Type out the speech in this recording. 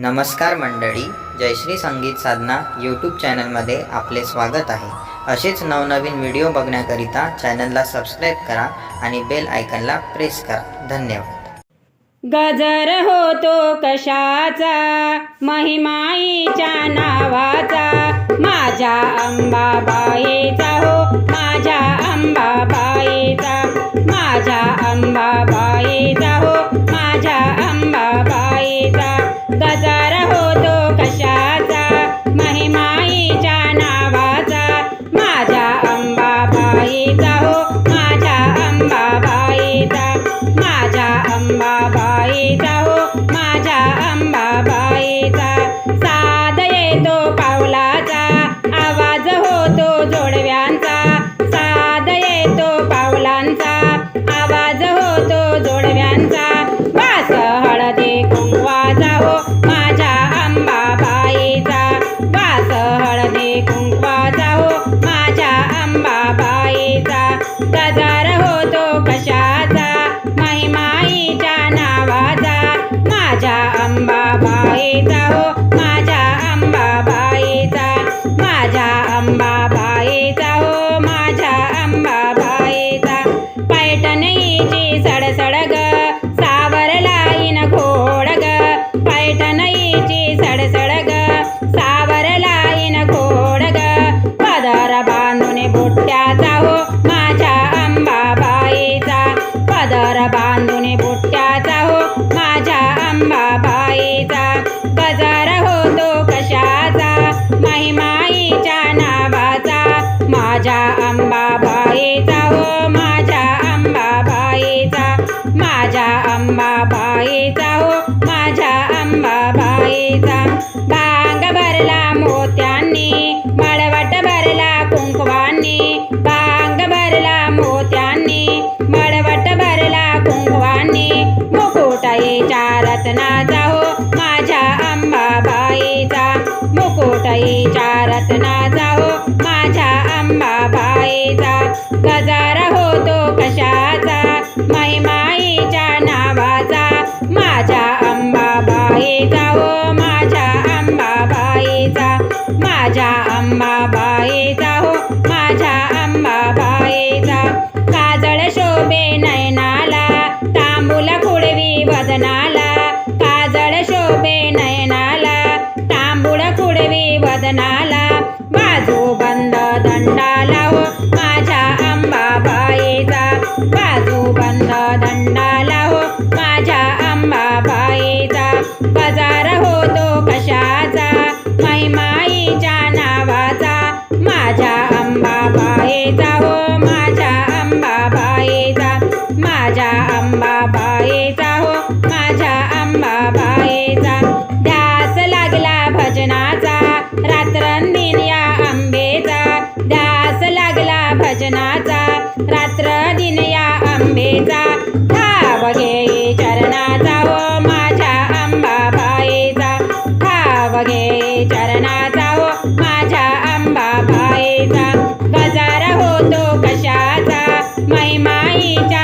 नमस्कार मंडळी जयश्री संगीत साधना यूट्यूब चॅनलमध्ये आपले स्वागत आहे. असेच नवनवीन व्हिडिओ बघण्याकरिता चॅनलला सबस्क्राईब करा आणि बेल आयकनला प्रेस करा. धन्यवाद. गजर होतो कशाचा महिमाईच्या नावाचा माझ्या अंबाबाईचा हो गजर होतो कशाचा? महिमाईच्या नावाचा. माझ्या अंबाबाईचा हो माझ्या अंबाबाईचा. माझ्या अंबाबाईचा हो माझ्या अंबाबाईचा. साध येतो पावलाचा आवाज होतो जोडव्यांचा. अंबाबाईचा गजार होतो कशाचा? महिमाईच्या नावाचा. माझ्या अंबाबाईचा हो माझ्या अंबाबाईचा माझ्या अंबाबाईचा हो माझ्या बांधून बुट्ट्याचा हो माझ्या अंबाबाईचा पदर बांधून बुट्ट्याचा हो माझ्या अंबाबाईचा गजर होतो कशाचा? महिमाईच्या नावाचा माझ्या अंबाबाईचा हो. माझ्या अंबाबाईचा माझ्या अंबाबाईचा हो. माझ्या अंबाबाईचा भांग भरला मोत्यांनी. मुकुटईच्या रत्नाचा हो माझ्या अंबाबाईचा. मुकुटईच्या रत्नाचा हो माझ्या अंबाबाईचा. गजा वदनाला काजळ शोभे नयनाला तांबूळ खुडवी वदनाला बाजू बंद दंडाला चरणाचा माझ्या अंबाबाईचा. ठाव घे चरणाचा हो माझ्या अंबाबाईचा. गजार होतो कशाचा? महिमाईच्या